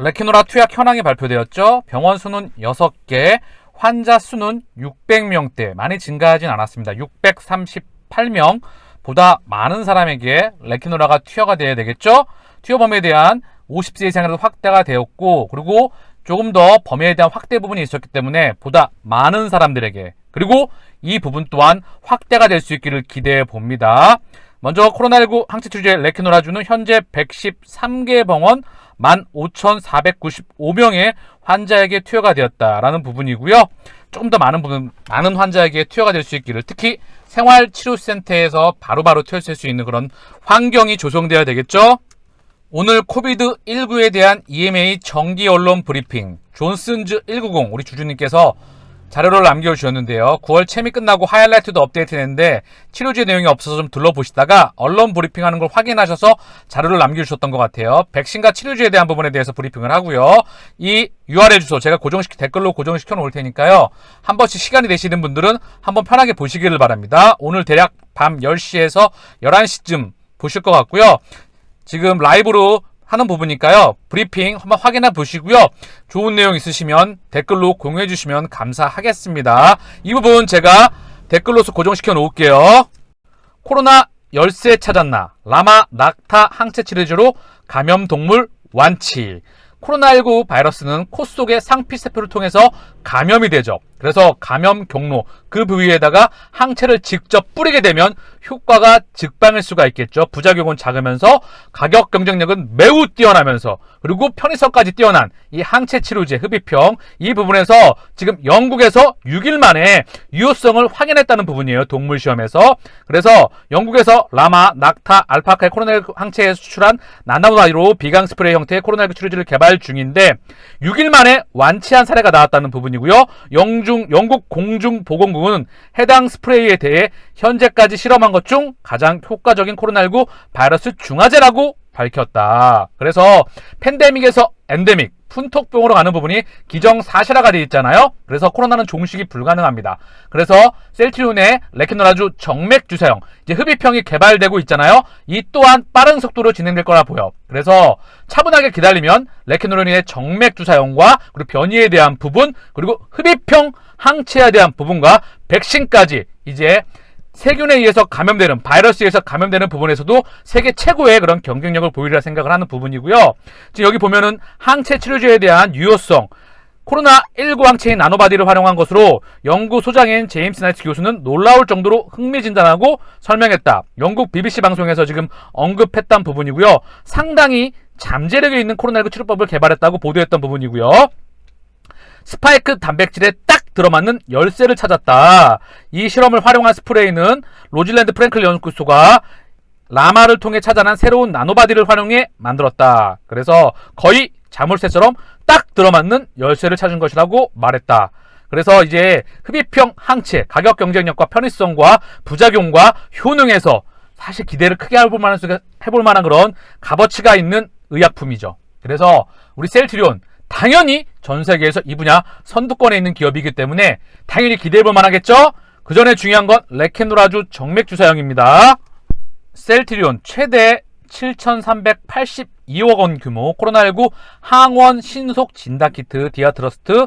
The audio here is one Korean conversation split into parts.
레키노라 투약 현황이 발표되었죠. 병원 수는 6개, 환자 수는 600명대, 많이 증가하진 않았습니다. 638명, 보다 많은 사람에게 레키노라가 투여가 되어야 되겠죠. 투여 범위에 대한 50세 이상으로 확대가 되었고, 그리고 조금 더 범위에 대한 확대 부분이 있었기 때문에 보다 많은 사람들에게, 그리고 이 부분 또한 확대가 될 수 있기를 기대해 봅니다. 먼저 코로나19 항체 치료제 레키노라주는 현재 113개 병원 15,495명의 환자에게 투여가 되었다라는 부분이고요. 조금 더 많은 부분, 많은 환자에게 투여가 될 수 있기를 특히 생활치료센터에서 바로바로 투여할 수 있는 그런 환경이 조성되어야 되겠죠. 오늘 코비드19에 대한 EMA 정기 언론 브리핑 존슨즈 190 우리 주주님께서 자료를 남겨주셨는데요. 9월 채미 끝나고 하이라이트도 업데이트했는데 치료제 내용이 없어서 좀 둘러보시다가 언론 브리핑하는 걸 확인하셔서 자료를 남겨주셨던 것 같아요. 백신과 치료제에 대한 부분에 대해서 브리핑을 하고요. 이 URL 주소 제가 고정시키 댓글로 고정시켜 놓을 테니까요. 한 번씩 시간이 되시는 분들은 한번 편하게 보시기를 바랍니다. 오늘 대략 밤 10시에서 11시쯤 보실 것 같고요. 지금 라이브로 하는 부분이니까요. 브리핑 한번 확인해 보시고요. 좋은 내용 있으시면 댓글로 공유해 주시면 감사하겠습니다. 이 부분 제가 댓글로서 고정시켜 놓을게요. 코로나 열쇠 찾았나? 라마 낙타 항체 치료제로 감염 동물 완치. 코로나19 바이러스는 코 속의 상피세포를 통해서 감염이 되죠. 그래서 감염 경로 그 부위에다가 항체를 직접 뿌리게 되면 효과가 즉방일 수가 있겠죠. 부작용은 작으면서 가격 경쟁력은 매우 뛰어나면서 그리고 편의성까지 뛰어난 이 항체 치료제 흡입형 이 부분에서 지금 영국에서 6일 만에 유효성을 확인했다는 부분이에요. 동물 시험에서. 그래서 영국에서 라마, 낙타, 알파카의 코로나19 항체에 수출한 나나노다이로 비강 스프레이 형태의 코로나19 치료제를 개발 중인데 6일 만에 완치한 사례가 나왔다는 부분이고요. 영중, 영국 공중보건 국은 해당 스프레이에 대해 현재까지 실험한 것 중 가장 효과적인 코로나19 바이러스 중화제라고 밝혔다. 그래서 팬데믹에서 엔데믹, 푼톡병으로 가는 부분이 기정사실화가 되어 있잖아요. 그래서 코로나는 종식이 불가능합니다. 그래서 셀트리온의 레키노라주 정맥 주사형 이제 흡입형이 개발되고 있잖아요. 이 또한 빠른 속도로 진행될 거라 보여. 그래서 차분하게 기다리면 레키노론의 정맥 주사형과 그리고 변이에 대한 부분 그리고 흡입형 항체에 대한 부분과 백신까지 이제 세균에 의해서 감염되는 바이러스에 의해서 감염되는 부분에서도 세계 최고의 그런 경쟁력을 보이리라 생각을 하는 부분이고요. 지금 여기 보면은 항체 치료제에 대한 유효성 코로나19 항체인 나노바디를 활용한 것으로 연구 소장인 제임스 나이트 교수는 놀라울 정도로 흥미진단하고 설명했다. 영국 BBC 방송에서 지금 언급했던 부분이고요. 상당히 잠재력이 있는 코로나19 치료법을 개발했다고 보도했던 부분이고요. 스파이크 단백질에 딱 들어맞는 열쇠를 찾았다. 이 실험을 활용한 스프레이는 로질랜드 프랭클 연구소가 라마를 통해 찾아낸 새로운 나노바디를 활용해 만들었다. 그래서 거의 자물쇠처럼 딱 들어맞는 열쇠를 찾은 것이라고 말했다. 그래서 이제 흡입형 항체, 가격 경쟁력과 편의성과 부작용과 효능에서 사실 기대를 크게 해볼 만한, 해볼 만한 그런 값어치가 있는 의약품이죠. 그래서 우리 셀트리온 당연히 전 세계에서 이 분야 선두권에 있는 기업이기 때문에 당연히 기대해볼 만하겠죠? 그 전에 중요한 건 레켄노라주 정맥주사형입니다. 셀트리온 최대 7,382억 원 규모 코로나19 항원 신속 진단 키트 디아트러스트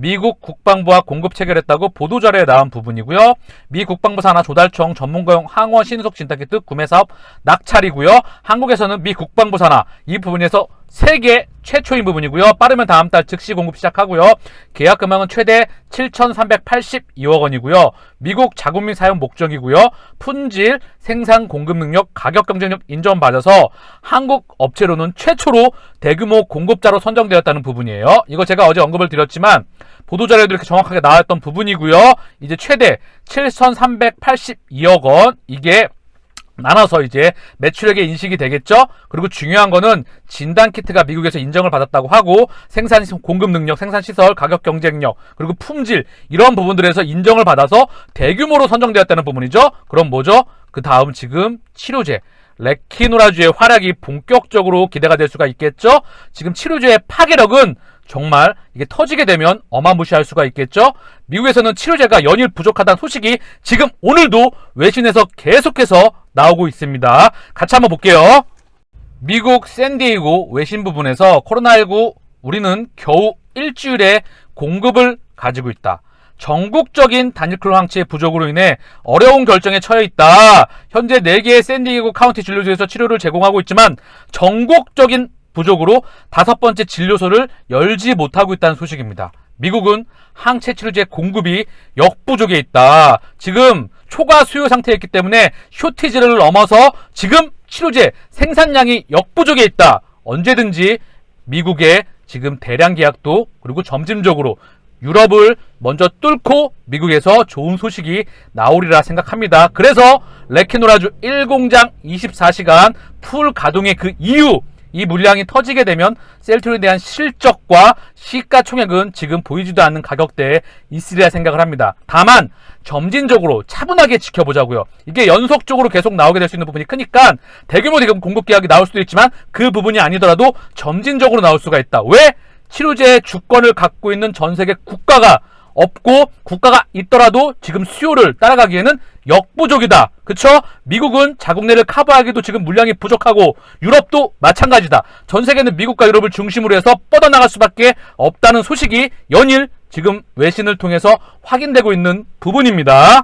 미국 국방부와 공급 체결했다고 보도자료에 나온 부분이고요. 미 국방부 산하 조달청 전문가용 항원 신속 진단키트 구매 사업 낙찰이고요. 한국에서는 미 국방부 산하 이 부분에서 세계 최초인 부분이고요. 빠르면 다음 달 즉시 공급 시작하고요. 계약 금액은 최대 7,382억 원이고요. 미국 자국민 사용 목적이고요. 품질, 생산 공급 능력, 가격 경쟁력 인정받아서 한국 업체로는 최초로 대규모 공급자로 선정되었다는 부분이에요. 이거 제가 어제 언급을 드렸지만 보도자료도 이렇게 정확하게 나왔던 부분이고요. 이제 최대 7,382억 원 이게 나눠서 이제 매출액의 인식이 되겠죠. 그리고 중요한 거는 진단 키트가 미국에서 인정을 받았다고 하고 생산 공급 능력, 생산 시설, 가격 경쟁력, 그리고 품질 이런 부분들에서 인정을 받아서 대규모로 선정되었다는 부분이죠. 그럼 뭐죠? 그 다음 지금 치료제 레키노라주의 활약이 본격적으로 기대가 될 수가 있겠죠. 지금 치료제의 파괴력은 정말 이게 터지게 되면 어마무시할 수가 있겠죠. 미국에서는 치료제가 연일 부족하다는 소식이 지금 오늘도 외신에서 계속해서 나오고 있습니다. 같이 한번 볼게요. 미국 샌디에이고 외신 부분에서 코로나19 우리는 겨우 일주일에 공급을 가지고 있다. 전국적인 단일클로 항체의 부족으로 인해 어려운 결정에 처해 있다. 현재 4개의 샌디에고 카운티 진료소에서 치료를 제공하고 있지만 전국적인 부족으로 다섯 번째 진료소를 열지 못하고 있다는 소식입니다. 미국은 항체 치료제 공급이 역부족에 있다. 지금 초과 수요 상태였기 때문에 쇼티지를 넘어서 지금 치료제 생산량이 역부족에 있다. 언제든지 미국의 지금 대량 계약도 그리고 점진적으로 유럽을 먼저 뚫고 미국에서 좋은 소식이 나오리라 생각합니다. 그래서 레키노라주 1공장 24시간 풀 가동의 그 이유 이 물량이 터지게 되면 셀트론에 대한 실적과 시가총액은 지금 보이지도 않는 가격대에 있으리라 생각을 합니다. 다만 점진적으로 차분하게 지켜보자고요. 이게 연속적으로 계속 나오게 될 수 있는 부분이 크니까 대규모 대금 공급 계약이 나올 수도 있지만 그 부분이 아니더라도 점진적으로 나올 수가 있다. 왜? 치료제의 주권을 갖고 있는 전 세계 국가가 없고 국가가 있더라도 지금 수요를 따라가기에는 역부족이다. 그쵸? 미국은 자국 내를 커버하기도 지금 물량이 부족하고 유럽도 마찬가지다. 전 세계는 미국과 유럽을 중심으로 해서 뻗어나갈 수밖에 없다는 소식이 연일 지금 외신을 통해서 확인되고 있는 부분입니다.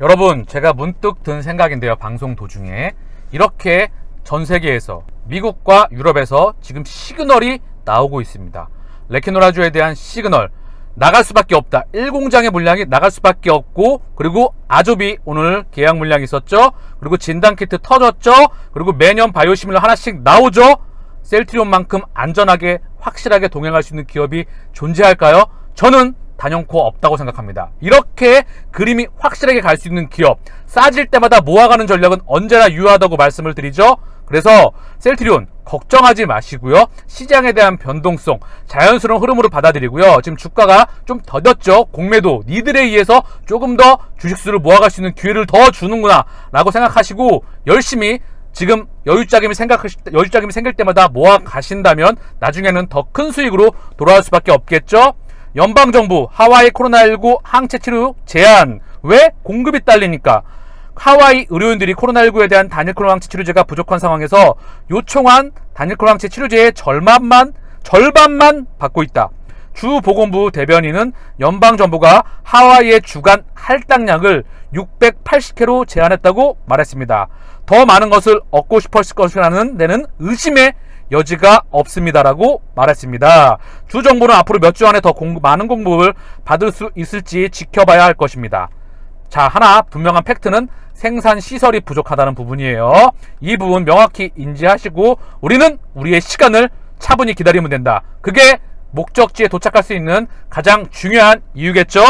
여러분, 제가 문득 든 생각인데요. 방송 도중에. 이렇게 전 세계에서 미국과 유럽에서 지금 시그널이 나오고 있습니다. 레키노라주에 대한 시그널. 나갈 수밖에 없다. 1공장의 물량이 나갈 수밖에 없고 그리고 아조비 오늘 계약 물량이 있었죠. 그리고 진단키트 터졌죠. 그리고 매년 바이오시밀러 하나씩 나오죠. 셀트리온만큼 안전하게 확실하게 동행할 수 있는 기업이 존재할까요? 저는 단연코 없다고 생각합니다. 이렇게 그림이 확실하게 갈 수 있는 기업, 싸질 때마다 모아가는 전략은 언제나 유효하다고 말씀을 드리죠. 그래서 셀트리온 걱정하지 마시고요. 시장에 대한 변동성, 자연스러운 흐름으로 받아들이고요. 지금 주가가 좀 더뎠죠. 공매도, 니들에 의해서 조금 더 주식수를 모아갈 수 있는 기회를 더 주는구나 라고 생각하시고 열심히 지금 여유자금이 생각 여유자금이 생길 때마다 모아 가신다면 나중에는 더 큰 수익으로 돌아올 수밖에 없겠죠. 연방 정부 하와이 코로나19 항체 치료 제한 왜 공급이 딸리니까 하와이 의료인들이 코로나19에 대한 단일 클로 항체 치료제가 부족한 상황에서 요청한 단일 클로 항체 치료제의 절반만 절반만 받고 있다. 주 보건부 대변인은 연방 정부가 하와이의 주간 할당량을 680회로 제한했다고 말했습니다. 더 많은 것을 얻고 싶었을 것이라는 데는 의심의 여지가 없습니다라고 말했습니다. 주 정부는 앞으로 몇 주 안에 더 공급, 많은 공급을 받을 수 있을지 지켜봐야 할 것입니다. 자, 하나 분명한 팩트는 생산 시설이 부족하다는 부분이에요. 이 부분 명확히 인지하시고 우리는 우리의 시간을 차분히 기다리면 된다. 그게 목적지에 도착할 수 있는 가장 중요한 이유겠죠?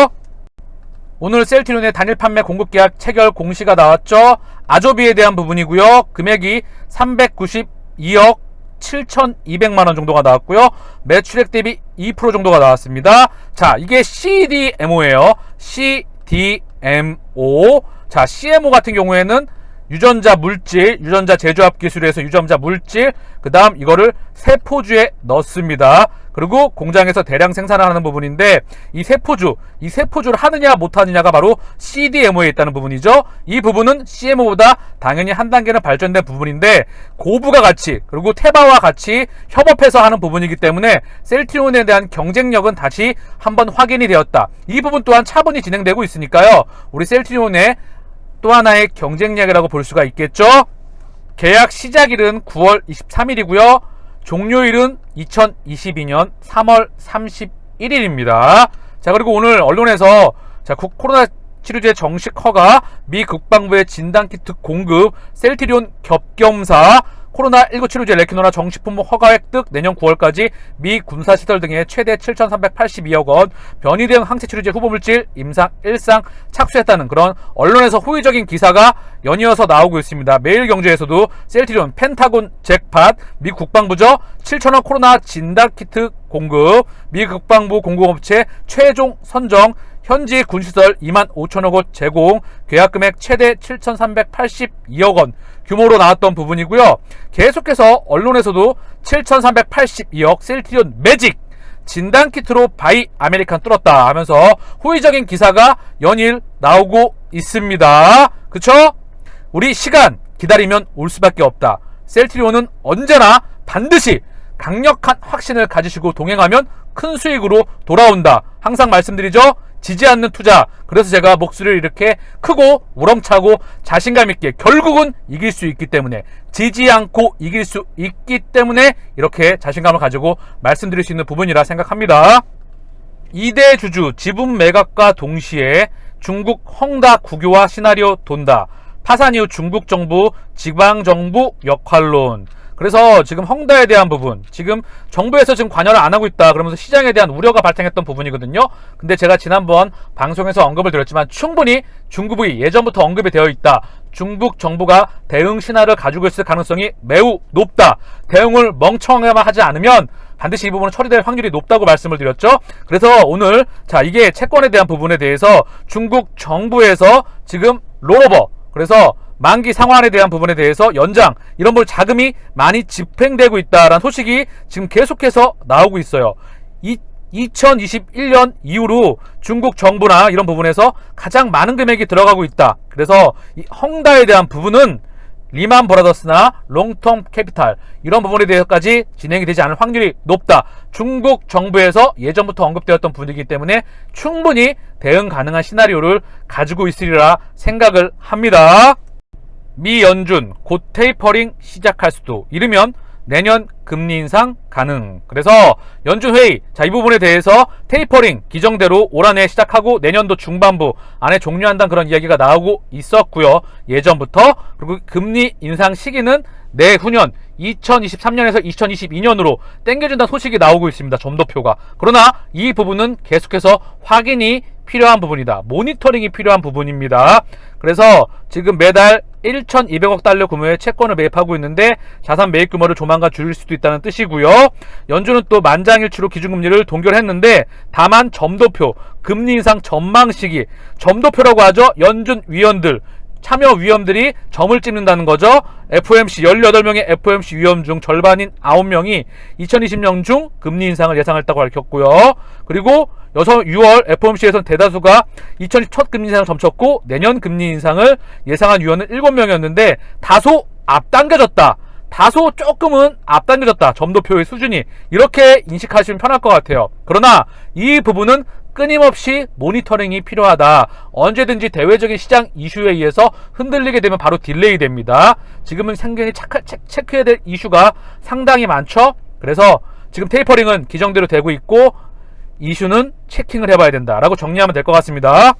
오늘 셀트리온의 단일 판매 공급 계약 체결 공시가 나왔죠. 아조비에 대한 부분이고요. 금액이 392억 7,200만 원 정도가 나왔고요. 매출액 대비 2% 정도가 나왔습니다. 자, 이게 CDMO예요. CDMO. 자, CMO 같은 경우에는 유전자 물질, 유전자 제조합 기술에서 유전자 물질, 그 다음 이거를 세포주에 넣습니다. 그리고 공장에서 대량 생산하는 부분인데 이 세포주, 이 세포주를 하느냐 못하느냐가 바로 CDMO에 있다는 부분이죠. 이 부분은 CMO보다 당연히 한 단계는 발전된 부분인데 고부가 같이 그리고 테바와 같이 협업해서 하는 부분이기 때문에 셀트리온에 대한 경쟁력은 다시 한번 확인이 되었다. 이 부분 또한 차분히 진행되고 있으니까요. 우리 셀트리온의 또 하나의 경쟁력이라고 볼 수가 있겠죠. 계약 시작일은 9월 23일이고요. 종료일은 2022년 3월 31일입니다. 자, 그리고 오늘 언론에서 자, 코로나 치료제 정식 허가, 미 국방부의 진단키트 공급, 셀트리온 겹겸사, 코로나19 치료제 레키노라 정식품목 허가 획득 내년 9월까지 미 군사시설 등에 최대 7,382억 원 변이 대응 항체 치료제 후보물질 임상 1상 착수했다는 그런 언론에서 호의적인 기사가 연이어서 나오고 있습니다. 매일경제에서도 셀트리온 펜타곤 잭팟 미 국방부죠 7천원 코로나 진단 키트 공급 미 국방부 공급업체 최종 선정 현지 군시설 2만 5천억 원 제공, 계약금액 최대 7,382억 원 규모로 나왔던 부분이고요. 계속해서 언론에서도 7,382억 셀트리온 매직 진단 키트로 바이 아메리칸 뚫었다 하면서 호의적인 기사가 연일 나오고 있습니다. 그쵸? 우리 시간 기다리면 올 수밖에 없다. 셀트리온은 언제나 반드시 강력한 확신을 가지시고 동행하면 큰 수익으로 돌아온다. 항상 말씀드리죠. 지지 않는 투자. 그래서 제가 목소리를 이렇게 크고 우렁차고 자신감 있게 결국은 이길 수 있기 때문에 지지 않고 이길 수 있기 때문에 이렇게 자신감을 가지고 말씀드릴 수 있는 부분이라 생각합니다. 2대 주주 지분 매각과 동시에 중국 헝다 국유화 시나리오 돈다. 파산 이후 중국 정부 지방 정부 역할론. 그래서 지금 헝다에 대한 부분, 지금 정부에서 지금 관여를 안 하고 있다. 그러면서 시장에 대한 우려가 발생했던 부분이거든요. 근데 제가 지난번 방송에서 언급을 드렸지만 충분히 중국이 예전부터 언급이 되어 있다. 중국 정부가 대응 신화를 가지고 있을 가능성이 매우 높다. 대응을 멍청하게만 하지 않으면 반드시 이 부분은 처리될 확률이 높다고 말씀을 드렸죠. 그래서 오늘 자 이게 채권에 대한 부분에 대해서 중국 정부에서 지금 롤오버 그래서 만기 상환에 대한 부분에 대해서 연장 이런 걸 자금이 많이 집행되고 있다라는 소식이 지금 계속해서 나오고 있어요. 이 2021년 이후로 중국 정부나 이런 부분에서 가장 많은 금액이 들어가고 있다. 그래서 이 헝다에 대한 부분은 리만 브라더스나 롱텀 캐피탈 이런 부분에 대해서까지 진행이 되지 않을 확률이 높다. 중국 정부에서 예전부터 언급되었던 분위기 때문에 충분히 대응 가능한 시나리오를 가지고 있으리라 생각을 합니다. 미 연준 곧 테이퍼링 시작할 수도 이르면 내년 금리 인상 가능. 그래서 연준 회의 자 이 부분에 대해서 테이퍼링 기정대로 올 한해 시작하고 내년도 중반부 안에 종료한다는 그런 이야기가 나오고 있었고요. 예전부터 그리고 금리 인상 시기는 내후년 2023년에서 2022년으로 땡겨진다는 소식이 나오고 있습니다. 점도표가. 그러나 이 부분은 계속해서 확인이 필요한 부분이다. 모니터링이 필요한 부분입니다. 그래서 지금 매달 1,200억 달러 규모의 채권을 매입하고 있는데 자산 매입 규모를 조만간 줄일 수도 있다는 뜻이고요. 연준은 또 만장일치로 기준금리를 동결했는데 다만 점도표, 금리 인상 전망 시기, 점도표라고 하죠. 연준 위원들, 참여 위원들이 점을 찍는다는 거죠. FOMC 18명의 FOMC 위원 중 절반인 9명이 2020년 중 금리 인상을 예상했다고 밝혔고요. 그리고 6월 FOMC에서는 대다수가 2020첫 금리 인상을 점쳤고 내년 금리 인상을 예상한 위원은 7명이었는데 다소 앞당겨졌다. 다소 조금은 앞당겨졌다. 점도표의 수준이. 이렇게 인식하시면 편할 것 같아요. 그러나 이 부분은 끊임없이 모니터링이 필요하다. 언제든지 대외적인 시장 이슈에 의해서 흔들리게 되면 바로 딜레이 됩니다. 지금은 상당히 체크해야 될 이슈가 상당히 많죠. 그래서 지금 테이퍼링은 기정대로 되고 있고 이슈는 체킹을 해봐야 된다라고 정리하면 될 것 같습니다.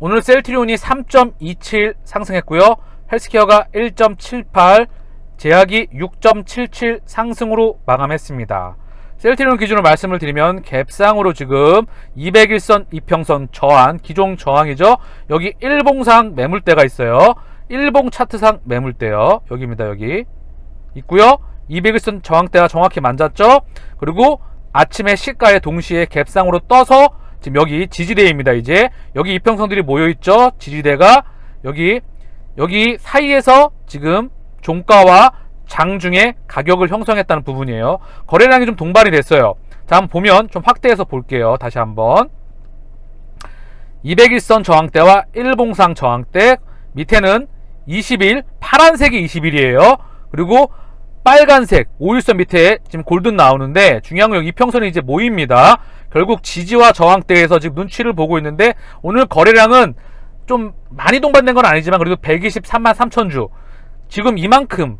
오늘 셀트리온이 3.27 상승했고요. 헬스케어가 1.78, 제약이 6.77 상승으로 마감했습니다. 셀트리온 기준으로 말씀을 드리면 갭상으로 지금 201선 이평선 저항, 기존 저항이죠. 여기 일봉상 매물대가 있어요. 일봉 차트상 매물대요. 여기입니다. 여기 있고요. 201선 저항대가 정확히 만졌죠. 그리고 아침에 시가에 동시에 갭상으로 떠서 지금 여기 지지대입니다. 이제 여기 이평선들이 모여 있죠. 지지대가 여기 여기 사이에서 지금 종가와 장중에 가격을 형성했다는 부분이에요. 거래량이 좀 동반이 됐어요. 자, 한번 보면 좀 확대해서 볼게요. 다시 한번. 201선 저항대와 일봉상 저항대 밑에는 20일 파란색이 20일이에요. 그리고 빨간색 5일선 밑에 지금 골든 나오는데 중요한 건 이평선이 이제 모입니다. 결국 지지와 저항대에서 지금 눈치를 보고 있는데 오늘 거래량은 좀 많이 동반된 건 아니지만 그래도 123만 3천 주 지금 이만큼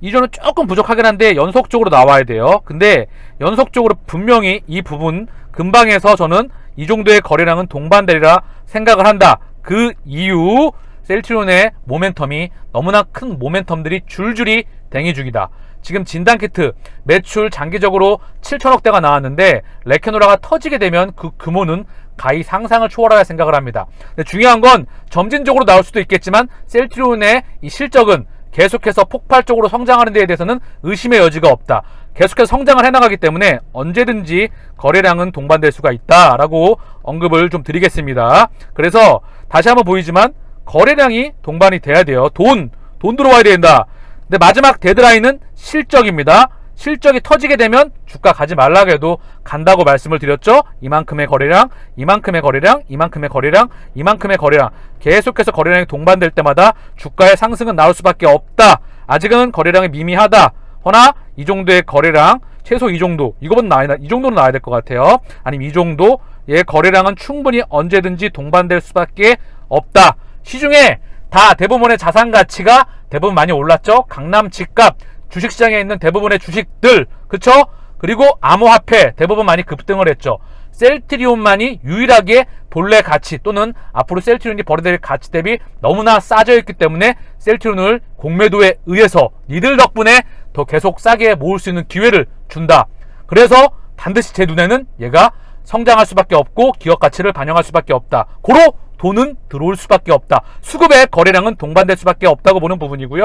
이전은 조금 부족하긴 한데 연속적으로 나와야 돼요. 근데 연속적으로 분명히 이 부분 근방에서 저는 이 정도의 거래량은 동반되리라 생각을 한다. 그 이유 셀트리온의 모멘텀이 너무나 큰 모멘텀들이 줄줄이 댕이 중이다. 지금 진단키트 매출 장기적으로 7천억대가 나왔는데 레케노라가 터지게 되면 그 규모는 가히 상상을 초월할 생각을 합니다. 중요한 건 점진적으로 나올 수도 있겠지만 셀트리온의 이 실적은 계속해서 폭발적으로 성장하는 데에 대해서는 의심의 여지가 없다. 계속해서 성장을 해나가기 때문에 언제든지 거래량은 동반될 수가 있다라고 언급을 좀 드리겠습니다. 그래서 다시 한번 보이지만 거래량이 동반이 돼야 돼요. 돈, 돈 들어와야 된다. 근데 마지막 데드라인은 실적입니다. 실적이 터지게 되면 주가 가지 말라고 해도 간다고 말씀을 드렸죠. 이만큼의 거래량, 이만큼의 거래량, 이만큼의 거래량, 이만큼의 거래량. 계속해서 거래량이 동반될 때마다 주가의 상승은 나올 수밖에 없다. 아직은 거래량이 미미하다. 허나 이 정도의 거래량 최소 이 정도 이거보다 나야 이 정도는 나와야 될 것 같아요. 아니면 이 정도의 거래량은 충분히 언제든지 동반될 수밖에 없다. 시중에 다 대부분의 자산 가치가 대부분 많이 올랐죠. 강남 집값 주식시장에 있는 대부분의 주식들 그쵸? 그리고 암호화폐 대부분 많이 급등을 했죠. 셀트리온만이 유일하게 본래 가치 또는 앞으로 셀트리온이 벌어들일 가치 대비 너무나 싸져 있기 때문에 셀트리온을 공매도에 의해서 니들 덕분에 더 계속 싸게 모을 수 있는 기회를 준다. 그래서 반드시 제 눈에는 얘가 성장할 수밖에 없고 기업 가치를 반영할 수밖에 없다. 고로 돈은 들어올 수밖에 없다. 수급의 거래량은 동반될 수밖에 없다고 보는 부분이고요.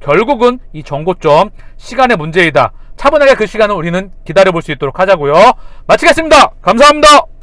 결국은 이 정고점 시간의 문제이다. 차분하게 그 시간을 우리는 기다려 볼 수 있도록 하자고요. 마치겠습니다. 감사합니다.